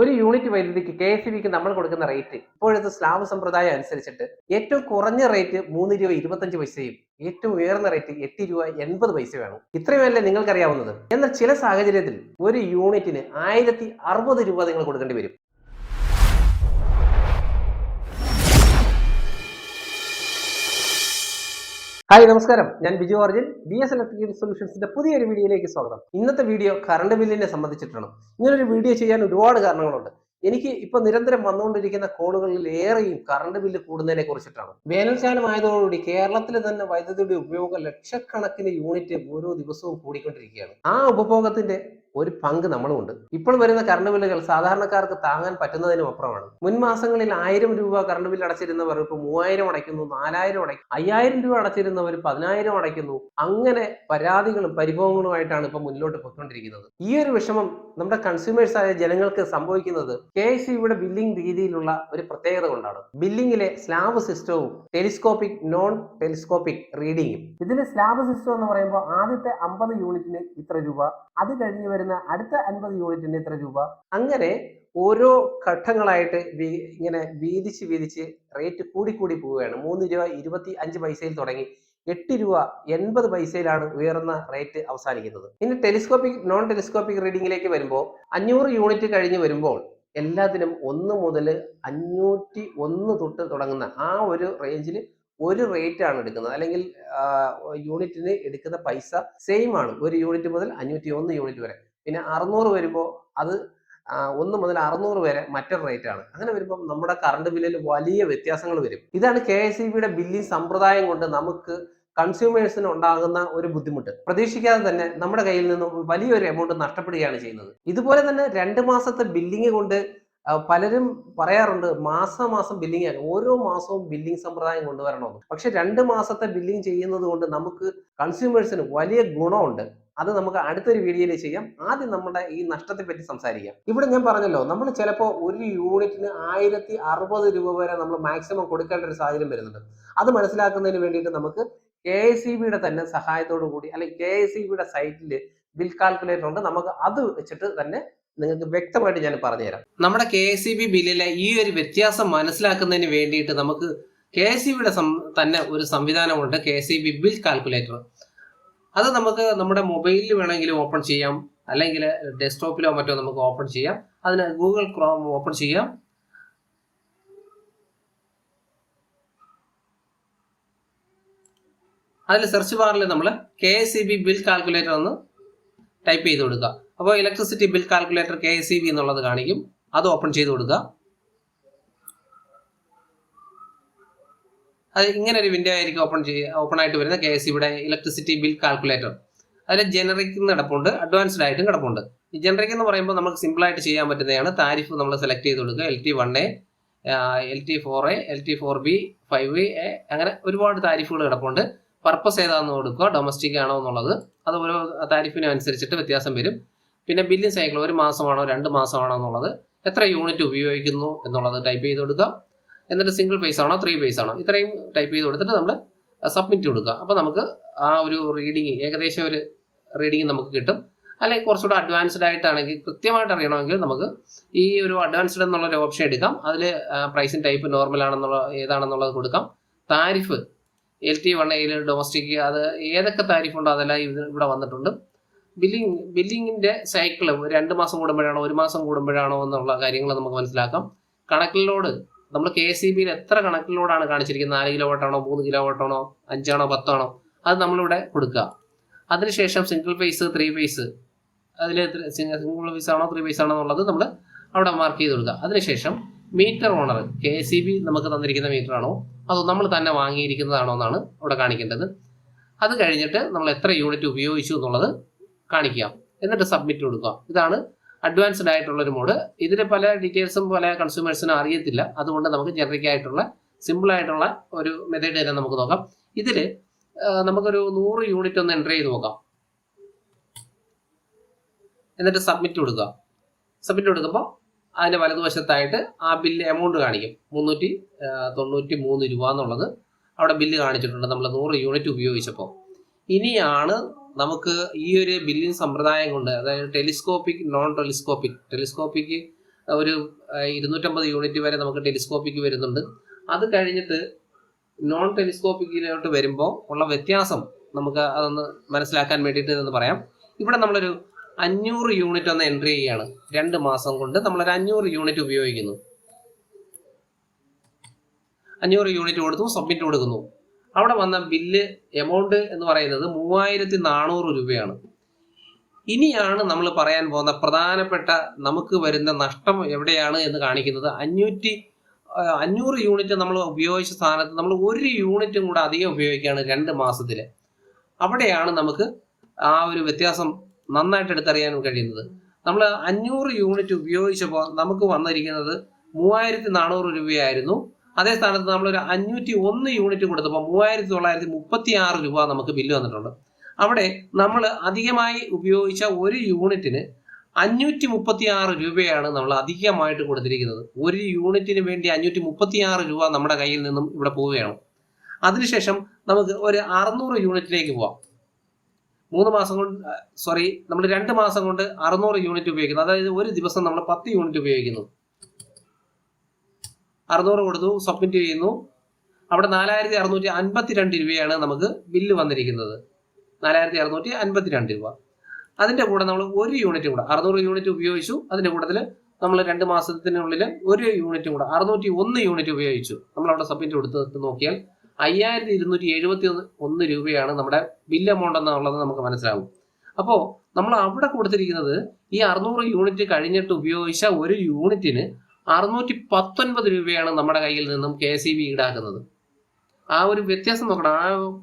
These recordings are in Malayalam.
ഒരു യൂണിറ്റ് വൈദ്യുതിക്ക് കെ എസ് ബിക്ക് നമ്മൾ കൊടുക്കുന്ന റേറ്റ് ഇപ്പോഴത്തെ സ്ലാബ് സമ്പ്രദായം അനുസരിച്ചിട്ട് ഏറ്റവും കുറഞ്ഞ റേറ്റ് മൂന്ന് രൂപ ഇരുപത്തഞ്ച് പൈസയും ഏറ്റവും ഉയർന്ന റേറ്റ് എട്ട് രൂപ എൺപത് പൈസയുമാണ് ഇത്രയുമല്ലേ നിങ്ങൾക്കറിയാവുന്നത്. എന്നാൽ ചില സാഹചര്യത്തിൽ ഒരു യൂണിറ്റിന് ആയിരത്തി അറുപത് രൂപ നിങ്ങൾ കൊടുക്കേണ്ടി വരും. ഹായ് നമസ്കാരം. ഞാൻ Biju Arjun B S electrical സൊല്യൂഷൻസിന്റെ പുതിയൊരു വീഡിയോയിലേക്ക് സ്വാഗതം. ഇന്നത്തെ വീഡിയോ കറണ്ട് ബില്ലിനെ സംബന്ധിച്ചിട്ടാണ്. ഇങ്ങനൊരു വീഡിയോ ചെയ്യാൻ ഒരുപാട് കാരണങ്ങളുണ്ട്. എനിക്ക് ഇപ്പൊ നിരന്തരം വന്നുകൊണ്ടിരിക്കുന്ന കോളുകളിൽ ഏറെയും കറണ്ട് ബില്ല് കൂടുന്നതിനെ കുറിച്ചിട്ടാണ്. വേനൽക്കാലം ആയതോടുകൂടി കേരളത്തിൽ തന്നെ വൈദ്യുതിയുടെ ഉപയോഗം ലക്ഷക്കണക്കിന് യൂണിറ്റ് ഓരോ ദിവസവും കൂടിക്കൊണ്ടിരിക്കുകയാണ്. ആ ഉപഭോഗത്തിന്റെ ഒരു പങ്ക് നമ്മളുമുണ്ട്. ഇപ്പോൾ വരുന്ന കറണ്ട് ബില്ലുകൾ സാധാരണക്കാർക്ക് താങ്ങാൻ പറ്റുന്നതിനും അപ്പുറമാണ്. മുൻ മാസങ്ങളിൽ ആയിരം രൂപ കറണ്ട് ബില്ല് അടച്ചിരുന്നവർ ഇപ്പോൾ മൂവായിരം അടയ്ക്കുന്നു നാലായിരം അടയ്ക്കുന്നു അയ്യായിരം രൂപ അടച്ചിരുന്നവർ പതിനായിരം അടയ്ക്കുന്നു. അങ്ങനെ പരാതികളും പരിഭവങ്ങളുമായിട്ടാണ് ഇപ്പൊ മുന്നോട്ട് പോയിക്കൊണ്ടിരിക്കുന്നത്. ഈ ഒരു വിഷമം നമ്മുടെ കൺസ്യൂമേഴ്സ് ആയ ജനങ്ങൾക്ക് സംഭവിക്കുന്നത് കെ എസ് ബില്ലിംഗ് രീതിയിലുള്ള ഒരു പ്രത്യേകത കൊണ്ടാണ്. ബില്ലിംഗിലെ സ്ലാബ് സിസ്റ്റവും ടെലിസ്കോപ്പിക് നോൺ ടെലിസ്കോപ്പിക് റീഡിങ്ങും ഇതിന് സ്ലാബ് സിസ്റ്റം എന്ന് പറയുമ്പോൾ ആദ്യത്തെ അമ്പത് യൂണിറ്റിന് ഇത്ര രൂപ. അത് കഴിഞ്ഞ് വരുന്ന അടുത്ത അൻപത് യൂണിറ്റിന് ഇത്ര രൂപ? അങ്ങനെ ഓരോ ഘട്ടങ്ങളായിട്ട് ഇങ്ങനെ വീതിച്ച് വീതിച്ച് റേറ്റ് കൂടിക്കൂടി പോവുകയാണ്. മൂന്ന് രൂപ ഇരുപത്തി അഞ്ച് പൈസയിൽ തുടങ്ങി എട്ട് രൂപ എൺപത് പൈസയിലാണ് ഉയർന്ന റേറ്റ് അവസാനിക്കുന്നത്. ഇനി ടെലിസ്കോപ്പിക് നോൺ ടെലിസ്കോപ്പിക് റീഡിംഗിലേക്ക് വരുമ്പോൾ അഞ്ഞൂറ് യൂണിറ്റ് കഴിഞ്ഞ് വരുമ്പോൾ എല്ലാത്തിനും ഒന്ന് മുതൽ അഞ്ഞൂറ്റി ഒന്ന് തൊട്ട് തുടങ്ങുന്ന ആ ഒരു റേഞ്ചിൽ ഒരു റേറ്റ് ആണ് എടുക്കുന്നത്. അല്ലെങ്കിൽ യൂണിറ്റിന് എടുക്കുന്ന പൈസ സെയിം ആണ്. ഒരു യൂണിറ്റ് മുതൽ അഞ്ഞൂറ്റി ഒന്ന് യൂണിറ്റ് വരെ. പിന്നെ അറുന്നൂറ് വരുമ്പോൾ അത് ഒന്ന് മുതൽ അറുന്നൂറ് വരെ മറ്റൊരു റേറ്റ് ആണ്. അങ്ങനെ വരുമ്പോൾ നമ്മുടെ കറണ്ട് ബില്ലിൽ വലിയ വ്യത്യാസങ്ങൾ വരും. ഇതാണ് കെ എസ് ഇ ബിയുടെ ബില്ലിംഗ് സമ്പ്രദായം കൊണ്ട് നമുക്ക് കൺസ്യൂമേഴ്സിന് ഉണ്ടാകുന്ന ഒരു ബുദ്ധിമുട്ട്. പ്രതീക്ഷിക്കാതെ തന്നെ നമ്മുടെ കയ്യിൽ നിന്നും വലിയൊരു എമൗണ്ട് നഷ്ടപ്പെടുകയാണ് ചെയ്യുന്നത്. ഇതുപോലെ തന്നെ രണ്ട് മാസത്തെ ബില്ലിംഗ് കൊണ്ട് പലരും പറയാറുണ്ട് മാസം മാസം ബില്ലിംഗ് ആണ്. ഓരോ മാസവും ബില്ലിംഗ് സമ്പ്രദായം കൊണ്ടുവരണമെന്ന്. പക്ഷെ രണ്ട് മാസത്തെ ബില്ലിംഗ് ചെയ്യുന്നത് കൊണ്ട് നമുക്ക് കൺസ്യൂമേഴ്സിന് വലിയ ഗുണമുണ്ട്. അത് നമുക്ക് അടുത്തൊരു വീഡിയോയിൽ ചെയ്യാം. ആദ്യം നമ്മുടെ ഈ നഷ്ടത്തെ പറ്റി സംസാരിക്കാം. ഇവിടെ ഞാൻ പറഞ്ഞല്ലോ നമ്മൾ ചിലപ്പോൾ ഒരു യൂണിറ്റിന് ആയിരത്തി അറുപത് രൂപ വരെ നമ്മൾ മാക്സിമം കൊടുക്കേണ്ട ഒരു സാഹചര്യം വരുന്നുണ്ട്. അത് മനസ്സിലാക്കുന്നതിന് വേണ്ടിയിട്ട് നമുക്ക് കെ എസ് ഇ ബിയുടെ തന്നെ സഹായത്തോടു കൂടി അല്ലെങ്കിൽ കെ എസ് ഇ ബിയുടെ സൈറ്റിൽ ബിൽ കാൽക്കുലേറ്റർ ഉണ്ട്. നമുക്ക് അത് വെച്ചിട്ട് തന്നെ നിങ്ങൾക്ക് വ്യക്തമായിട്ട് ഞാൻ പറഞ്ഞുതരാം. നമ്മുടെ കെ എസ് സി ബി ബില്ലിലെ ഈ ഒരു വ്യത്യാസം മനസ്സിലാക്കുന്നതിന് വേണ്ടിയിട്ട് നമുക്ക് കെ എസ് സി ബിയുടെ തന്നെ ഒരു സംവിധാനമുണ്ട്. K S C B bill calculator അത് നമുക്ക് നമ്മുടെ മൊബൈലിൽ വേണമെങ്കിലും ഓപ്പൺ ചെയ്യാം. അല്ലെങ്കിൽ ഡെസ്ക്ടോപ്പിലോ മറ്റോ നമുക്ക് ഓപ്പൺ ചെയ്യാം. അതിന് ഗൂഗിൾ ക്രോം ഓപ്പൺ ചെയ്യാം. അതിൽ സെർച്ച് ബാറിൽ നമ്മൾ K S C B bill calculator എന്ന് ടൈപ്പ് ചെയ്ത് കൊടുക്കുക. അപ്പോൾ electricity bill calculator K S C B എന്നുള്ളത് കാണിക്കും. അത് ഓപ്പൺ ചെയ്ത് കൊടുക്കുക. അത് ഇങ്ങനെ ഒരു വിൻഡോ ആയിരിക്കും ഓപ്പൺ ചെയ്യുക ഓപ്പൺ ആയിട്ട് വരുന്ന കെ എസ് ഇവിടെ ഇലക്ട്രിസിറ്റി ബിൽ കാൽക്കുലേറ്റർ അതിൽ ജനറിക് എന്ന് കിടപ്പുണ്ട് അഡ്വാൻസ്ഡ് ആയിട്ടും കിടപ്പുണ്ട്. ഈ ജനറിക് എന്ന് പറയുമ്പോൾ നമുക്ക് സിമ്പിൾ ആയിട്ട് ചെയ്യാൻ പറ്റുന്നതാണ്. താരിഫ് നമ്മൾ സെലക്ട് ചെയ്ത് കൊടുക്കുക. L T one A L T four A L T four B five A അങ്ങനെ ഒരുപാട് താരിഫുകൾ കിടപ്പുണ്ട്. പർപ്പസ് ഏതാണെന്ന് കൊടുക്കുക ഡൊമസ്റ്റിക് ആണോ എന്നുള്ളത്. അത് ഓരോ താരിഫിനും അനുസരിച്ചിട്ട് വ്യത്യാസം വരും. പിന്നെ ബില്ലിംഗ് സൈക്കിൾ ഒരു മാസമാണോ രണ്ട് മാസമാണോ എന്നുള്ളത്. എത്ര യൂണിറ്റ് ഉപയോഗിക്കുന്നു എന്നുള്ളത് ടൈപ്പ് ചെയ്ത് കൊടുക്കുക. എന്നിട്ട് സിംഗിൾ ഫേസ് ആണോ ത്രീ ഫേസ് ആണോ? ഇത്രയും ടൈപ്പ് ചെയ്ത് കൊടുത്തിട്ട് നമ്മൾ സബ്മിറ്റ് കൊടുക്കുക. അപ്പോൾ നമുക്ക് ആ ഒരു റീഡിങ് ഏകദേശം ഒരു റീഡിങ് നമുക്ക് കിട്ടും. അല്ലെങ്കിൽ കുറച്ചുകൂടെ അഡ്വാൻസ്ഡ് ആയിട്ടാണെങ്കിൽ കൃത്യമായിട്ട് അറിയണമെങ്കിൽ നമുക്ക് ഈ ഒരു അഡ്വാൻസ്ഡ് എന്നുള്ള ഒരു ഓപ്ഷൻ എടുക്കാം അതിൽ പ്രൈസിങ് ടൈപ്പ് നോർമൽ ആണെന്നുള്ള ഏതാണെന്നുള്ളത് കൊടുക്കാം. താരിഫ് എൽ ടി വൺ എയിൽ ഡൊമസ്റ്റിക് അത് ഏതൊക്കെ താരിഫ് ഉണ്ടോ അതെല്ലാം ഇവിടെ വന്നിട്ടുണ്ട്. ബില്ലിംഗ് ബില്ലിങ്ങിന്റെ സൈക്കിൾ രണ്ട് മാസം കൂടുമ്പോഴാണോ ഒരു മാസം കൂടുമ്പോഴാണോ എന്നുള്ള കാര്യങ്ങൾ നമുക്ക് മനസ്സിലാക്കാം. കണക്കിലോട് നമ്മൾ കെ സി ബിയിൽ എത്ര കണക്കിലോടാണ് കാണിച്ചിരിക്കുന്നത്? നാല് കിലോ വോട്ടാണോ മൂന്ന് കിലോ വോട്ടാണോ അഞ്ചാണോ പത്താണോ? അത് നമ്മളിവിടെ കൊടുക്കുക. അതിനുശേഷം സിംഗിൾ ഫേസ് ത്രീ ഫേസ് അതിൽ സിംഗിൾ ഫേസ് ആണോ ത്രീ ഫേസ് ആണോ എന്നുള്ളത് നമ്മൾ അവിടെ മാർക്ക് ചെയ്ത് കൊടുക്കുക. അതിനുശേഷം meter owner K C B നമുക്ക് തന്നിരിക്കുന്ന മീറ്റർ ആണോ അതോ നമ്മൾ തന്നെ വാങ്ങിയിരിക്കുന്നതാണോ എന്നാണ് അവിടെ കാണിക്കേണ്ടത്. അത് കഴിഞ്ഞിട്ട് നമ്മൾ എത്ര യൂണിറ്റ് ഉപയോഗിച്ചു എന്നുള്ളത് കാണിക്കാം എന്നിട്ട് സബ്മിറ്റ് കൊടുക്കുക. ഇതാണ് അഡ്വാൻസ്ഡ് ആയിട്ടുള്ള ഒരു മോഡ് ഇതിന് പല ഡീറ്റെയിൽസും പല കൺസ്യൂമേഴ്സിനും അറിയത്തില്ല. അതുകൊണ്ട് നമുക്ക് ജനറിക് ആയിട്ടുള്ള സിമ്പിൾ ആയിട്ടുള്ള ഒരു മെത്തേഡ് തന്നെ നമുക്ക് നോക്കാം. ഇതിൽ നമുക്കൊരു നൂറ് യൂണിറ്റ് ഒന്ന് എന്റർ ചെയ്ത് നോക്കാം. എന്നിട്ട് സബ്മിറ്റ് കൊടുക്കുക. സബ്മിറ്റ് കൊടുക്കുമ്പോൾ അതിന്റെ വലതുവശത്തായിട്ട് ആ ബില്ല് എമൗണ്ട് കാണിക്കും. മുന്നൂറ്റി തൊണ്ണൂറ്റി മൂന്ന് രൂപ എന്നുള്ളത് അവിടെ ബില്ല് കാണിച്ചിട്ടുണ്ട്. നമ്മൾ നൂറ് യൂണിറ്റ് ഉപയോഗിച്ചപ്പോൾ ഇനിയാണ് നമുക്ക് ഈ ഒരു ബില്ലിംഗ് സമ്പ്രദായം കൊണ്ട് അതായത് ടെലിസ്കോപ്പിക് നോൺ ടെലിസ്കോപ്പിക് ടെലിസ്കോപ്പിക് ഒരു ഇരുന്നൂറ്റമ്പത് യൂണിറ്റ് വരെ നമുക്ക് ടെലിസ്കോപ്പിക്ക് വരുന്നുണ്ട്. അത് കഴിഞ്ഞിട്ട് നോൺ ടെലിസ്കോപ്പിക്കിലോട്ട് വരുമ്പോൾ ഉള്ള വ്യത്യാസം നമുക്ക് അതൊന്ന് മനസ്സിലാക്കാൻ വേണ്ടിയിട്ട് എന്ന് പറയാം. ഇവിടെ നമ്മളൊരു അഞ്ഞൂറ് യൂണിറ്റ് ഒന്ന് എൻട്രി ചെയ്യാണ്. രണ്ട് മാസം കൊണ്ട് നമ്മളൊരു അഞ്ഞൂറ് യൂണിറ്റ് ഉപയോഗിക്കുന്നു. അഞ്ഞൂറ് യൂണിറ്റ് കൊടുത്തു സബ്മിറ്റ് കൊടുക്കുന്നു. അവിടെ വന്ന ബില്ല് എമൗണ്ട് എന്ന് പറയുന്നത് മൂവായിരത്തി നാനൂറ് രൂപയാണ്. ഇനിയാണ് നമ്മൾ പറയാൻ പോകുന്ന പ്രധാനപ്പെട്ട നമുക്ക് വരുന്ന നഷ്ടം എവിടെയാണ് എന്ന് കാണിക്കുന്നത്. അഞ്ഞൂറ്റി അഞ്ഞൂറ് യൂണിറ്റ് നമ്മൾ ഉപയോഗിച്ച സ്ഥാനത്ത് നമ്മൾ ഒരു യൂണിറ്റും കൂടെ അധികം ഉപയോഗിക്കുകയാണ് രണ്ട് മാസത്തിൽ. അവിടെയാണ് നമുക്ക് ആ ഒരു വ്യത്യാസം നന്നായിട്ട് എടുത്തറിയാനും കഴിയുന്നത്. നമ്മൾ അഞ്ഞൂറ് യൂണിറ്റ് ഉപയോഗിച്ചപ്പോൾ നമുക്ക് വന്നിരിക്കുന്നത് മൂവായിരത്തി നാനൂറ് രൂപയായിരുന്നു. അതേ സ്ഥാനത്ത് നമ്മൾ ഒരു അഞ്ഞൂറ്റി ഒന്ന് യൂണിറ്റ് കൊടുത്തപ്പോൾ മൂവായിരത്തി തൊള്ളായിരത്തി മുപ്പത്തി ആറ് രൂപ നമുക്ക് ബില്ല് വന്നിട്ടുണ്ട്. അവിടെ നമ്മൾ അധികമായി ഉപയോഗിച്ച ഒരു യൂണിറ്റിന് അഞ്ഞൂറ്റി മുപ്പത്തി ആറ് രൂപയാണ് നമ്മൾ അധികമായിട്ട് കൊടുത്തിരിക്കുന്നത്. ഒരു യൂണിറ്റിന് വേണ്ടി അഞ്ഞൂറ്റി മുപ്പത്തി ആറ് രൂപ നമ്മുടെ കയ്യിൽ നിന്നും ഇവിടെ പോവുകയാണ്. അതിനുശേഷം നമുക്ക് ഒരു അറുന്നൂറ് യൂണിറ്റിലേക്ക് പോവാം. മൂന്ന് മാസം കൊണ്ട് സോറി നമ്മൾ രണ്ട് മാസം കൊണ്ട് അറുന്നൂറ് യൂണിറ്റ് ഉപയോഗിക്കുന്നു. അതായത് ഒരു ദിവസം നമ്മൾ പത്ത് യൂണിറ്റ് ഉപയോഗിക്കുന്നു. അറുന്നൂറ് കൊടുത്തു സബ്മിറ്റ് ചെയ്യുന്നു. അവിടെ നാലായിരത്തി അറുന്നൂറ്റി അൻപത്തിരണ്ട് രൂപയാണ് നമുക്ക് ബില്ല് വന്നിരിക്കുന്നത്. നാലായിരത്തി അറുന്നൂറ്റി അൻപത്തിരണ്ട് രൂപ. അതിന്റെ കൂടെ നമ്മൾ ഒരു യൂണിറ്റ് കൂടെ അറുന്നൂറ് യൂണിറ്റ് ഉപയോഗിച്ചു. അതിന്റെ കൂട്ടത്തിൽ നമ്മൾ രണ്ട് മാസത്തിനുള്ളിൽ ഒരു യൂണിറ്റ് കൂടെ അറുന്നൂറ്റി ഒന്ന് യൂണിറ്റ് ഉപയോഗിച്ചു. നമ്മൾ അവിടെ സബ്മിറ്റ് കൊടുത്ത് നോക്കിയാൽ അയ്യായിരത്തി ഇരുന്നൂറ്റി എഴുപത്തി ഒന്ന് രൂപയാണ് നമ്മുടെ ബില്ല് എമൗണ്ട് എന്നുള്ളത് നമുക്ക് മനസ്സിലാവും. അപ്പോൾ നമ്മൾ അവിടെ കൊടുത്തിരിക്കുന്നത് ഈ അറുന്നൂറ് യൂണിറ്റ് കഴിഞ്ഞിട്ട് ഉപയോഗിച്ച ഒരു യൂണിറ്റിന് അറുന്നൂറ്റി പത്തൊൻപത് രൂപയാണ് നമ്മുടെ കയ്യിൽ നിന്നും കെ സി ബി ഈടാക്കുന്നത്. ആ ഒരു വ്യത്യാസം നോക്കണം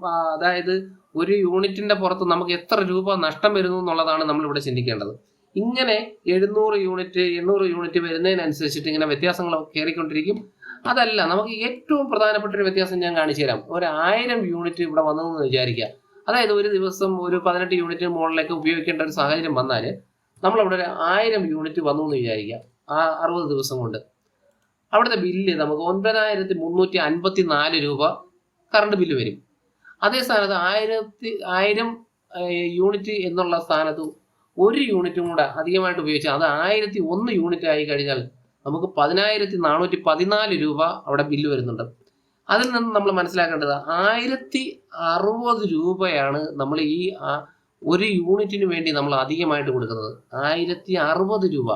ആ അതായത് ഒരു യൂണിറ്റിന്റെ പുറത്ത് നമുക്ക് എത്ര രൂപ നഷ്ടം വരുന്നു എന്നുള്ളതാണ് നമ്മൾ ഇവിടെ ചിന്തിക്കേണ്ടത്. ഇങ്ങനെ എഴുന്നൂറ് യൂണിറ്റ് എണ്ണൂറ് യൂണിറ്റ് വരുന്നതിനനുസരിച്ചിട്ട് ഇങ്ങനെ വ്യത്യാസങ്ങൾ കയറിക്കൊണ്ടിരിക്കും. അതല്ല നമുക്ക് ഏറ്റവും പ്രധാനപ്പെട്ട ഒരു വ്യത്യാസം ഞാൻ കാണിച്ചു തരാം. ഒരു ആയിരം യൂണിറ്റ് ഇവിടെ വന്നതെന്ന് വിചാരിക്കുക. അതായത് ഒരു ദിവസം ഒരു പതിനെട്ട് യൂണിറ്റ് മുകളിലേക്ക് ഉപയോഗിക്കേണ്ട ഒരു സാഹചര്യം വന്നാൽ നമ്മളവിടെ ഒരു ആയിരം യൂണിറ്റ് വന്നു എന്ന് വിചാരിക്കുക. ആ അറുപത് ദിവസം കൊണ്ട്. അവിടുത്തെ ബില്ല് നമുക്ക് ഒൻപതിനായിരത്തി മുന്നൂറ്റി അൻപത്തി നാല് രൂപ കറണ്ട് ബില്ല് വരും. അതേ സ്ഥാനത്ത് ആയിരത്തി ആയിരം യൂണിറ്റ് എന്നുള്ള സ്ഥാനത്ത് ഒരു യൂണിറ്റും കൂടെ അധികമായിട്ട് ഉപയോഗിച്ചാൽ അത് ആയിരത്തി ഒന്ന് യൂണിറ്റ് ആയി കഴിഞ്ഞാൽ നമുക്ക് പതിനായിരത്തി നാനൂറ്റി പതിനാല് രൂപ അവിടെ ബില്ല് വരുന്നുണ്ട്. അതിൽ നിന്ന് നമ്മൾ മനസ്സിലാക്കേണ്ടത് ആയിരത്തി അറുപത് രൂപയാണ് നമ്മൾ ഈ ഒരു യൂണിറ്റിന് വേണ്ടി നമ്മൾ അധികമായിട്ട് കൊടുക്കുന്നത്. ആയിരത്തി അറുപത് രൂപ.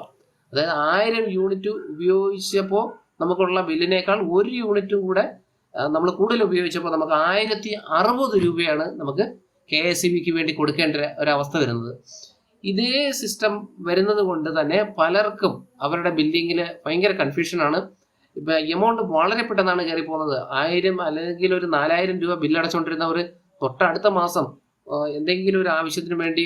അതായത് ആയിരം യൂണിറ്റ് ഉപയോഗിച്ചപ്പോൾ നമുക്കുള്ള ബില്ലിനേക്കാൾ ഒരു യൂണിറ്റും കൂടെ നമ്മൾ കൂടുതൽ ഉപയോഗിച്ചപ്പോൾ നമുക്ക് ആയിരത്തി അറുപത് രൂപയാണ് നമുക്ക് കെ എസ് ഇ ബിക്ക് വേണ്ടി കൊടുക്കേണ്ട ഒരവസ്ഥ വരുന്നത്. ഇതേ സിസ്റ്റം വരുന്നത് കൊണ്ട് തന്നെ പലർക്കും അവരുടെ ബില്ലിങ്ങിൽ ഭയങ്കര കൺഫ്യൂഷനാണ് ഇപ്പൊ എമൗണ്ട് വളരെ പെട്ടെന്നാണ് കയറി പോകുന്നത് ആയിരം അല്ലെങ്കിൽ ഒരു നാലായിരം രൂപ ബില്ല് അടച്ചുകൊണ്ടിരുന്നവർ തൊട്ടടുത്ത മാസം എന്തെങ്കിലും ഒരു ആവശ്യത്തിന് വേണ്ടി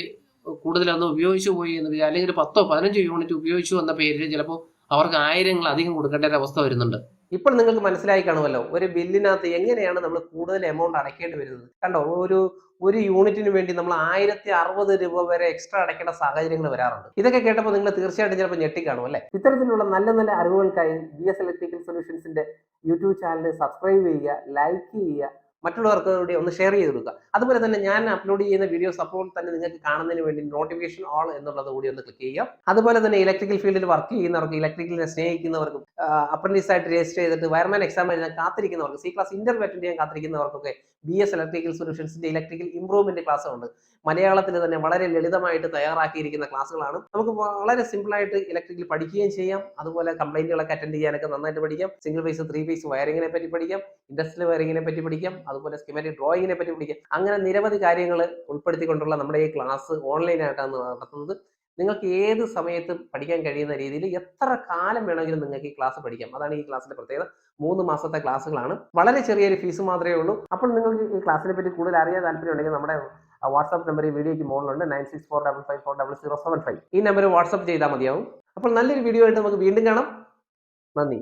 കൂടുതലൊന്ന് ഉപയോഗിച്ചു പോയി എന്ന് വിചാരിച്ചാൽ അല്ലെങ്കിൽ പത്തോ പതിനഞ്ചോ യൂണിറ്റ് ഉപയോഗിച്ചു എന്ന പേരിൽ ചിലപ്പോൾ അവർക്ക് ആയിരങ്ങൾ അധികം കൊടുക്കേണ്ട ഒരു അവസ്ഥ വരുന്നുണ്ട്. ഇപ്പോൾ നിങ്ങൾക്ക് മനസ്സിലായി കാണുമല്ലോ ഒരു ബില്ലിനകത്ത് എങ്ങനെയാണ് നമ്മൾ കൂടുതൽ എമൗണ്ട് അടയ്ക്കേണ്ടി വരുന്നത്? കണ്ടോ ഒരു ഒരു യൂണിറ്റിന് വേണ്ടി നമ്മൾ ആയിരത്തി അറുപത് രൂപ വരെ എക്സ്ട്രാ അടയ്ക്കേണ്ട സാഹചര്യങ്ങൾ വരാറുണ്ട്. ഇതൊക്കെ കേട്ടപ്പോൾ നിങ്ങൾ തീർച്ചയായിട്ടും ചിലപ്പോൾ ഞെട്ടിക്കാണും അല്ലേ? ഇത്തരത്തിലുള്ള നല്ല നല്ല അറിവുകൾക്കായി ബി എസ് ഇലക്ട്രിക്കൽ സൊല്യൂഷൻസിന്റെ യൂട്യൂബ് ചാനൽ സബ്സ്ക്രൈബ് ചെയ്യുക ലൈക്ക് ചെയ്യുക മറ്റുള്ളവർക്ക് കൂടി ഒന്ന് ഷെയർ ചെയ്ത് കൊടുക്കുക. അതുപോലെ തന്നെ ഞാൻ അപ്ലോഡ് ചെയ്യുന്ന വീഡിയോസ് അപ്പോൾ തന്നെ നിങ്ങൾക്ക് കാണുന്നതിന് വേണ്ടി നോട്ടിഫിക്കേഷൻ ഓൾ എന്നുള്ളത് കൂടി ഒന്ന് ക്ലിക്ക് ചെയ്യുക. അതുപോലെ തന്നെ ഇലക്ട്രിക്കൽ ഫീൽഡിൽ വർക്ക് ചെയ്യുന്നവർക്ക് ഇലക്ട്രിക്കലിനെ സ്നേഹിക്കുന്നവർക്കും അപ്രന്റീസ് ആയിട്ട് രജിസ്റ്റർ ചെയ്തിട്ട് വയർമാൻ എക്സാം എഴുതാൻ കാത്തിരിക്കുന്നവർക്ക് സി ക്ലാസ് ഇന്റർവ്യൂ അറ്റൻഡ് ചെയ്യാൻ കാത്തിരിക്കുന്നവർക്കൊക്കെ ബി എസ് ഇലക്ട്രിക്കൽ സൊല്യൂഷൻസിന്റെ ഇലക്ട്രിക്കൽ ഇംപ്രൂവ്മെന്റ് ക്ലാസ് ഉണ്ട്. മലയാളത്തിൽ തന്നെ വളരെ ലളിതമായിട്ട് തയ്യാറാക്കിയിരിക്കുന്ന ക്ലാസ്സുകളാണ് നമുക്ക് വളരെ സിമ്പിൾ ആയിട്ട് ഇലക്ട്രിക്കൽ പഠിക്കുകയും ചെയ്യാം. അതുപോലെ കംപ്ലൈന്റുകളൊക്കെ അറ്റൻഡ് ചെയ്യാനൊക്കെ നന്നായിട്ട് പഠിക്കാം. സിംഗിൾ ഫേസ് ത്രീ ഫേസ് വയറിങ്ങിനെ പറ്റി പഠിക്കാം. ഇൻഡസ്ട്രിയൽ വയറിങ്ങിനെ പറ്റി പഠിക്കാം. അതുപോലെ സ്കിമാറ്റിക് ഡ്രോയിങ്ങിനെ പറ്റി പഠിക്കാം അങ്ങനെ നിരവധി കാര്യങ്ങൾ ഉൾപ്പെടുത്തിക്കൊണ്ടുള്ള നമ്മുടെ ഈ ക്ലാസ് ഓൺലൈനായിട്ടാണ് നടത്തുന്നത്. നിങ്ങൾക്ക് ഏത് സമയത്തും പഠിക്കാൻ കഴിയുന്ന രീതിയിൽ എത്ര കാലം വേണമെങ്കിലും നിങ്ങൾക്ക് ഈ ക്ലാസ് പഠിക്കാം. അതാണ് ഈ ക്ലാസ്സിന്റെ പ്രത്യേകത. മൂന്ന് മാസത്തെ ക്ലാസ്സുകളാണ്. വളരെ ചെറിയൊരു ഫീസ് മാത്രമേ ഉള്ളൂ. അപ്പോൾ നിങ്ങൾക്ക് ഈ ക്ലാസ്സിനെ പറ്റി കൂടുതൽ അറിയാൻ താല്പര്യം ഉണ്ടെങ്കിൽ നമ്മുടെ വാട്സാപ്പ് നമ്പർ ഈ വീഡിയോയ്ക്ക് മുകളിലുണ്ട്. Nine six four double five four double zero seven five. ഈ നമ്പർ വാട്സ്ആപ്പ് ചെയ്താൽ മതിയാവും. അപ്പോൾ നല്ലൊരു വീഡിയോ ആയിട്ട് നമുക്ക് വീണ്ടും കാണാം. നന്ദി.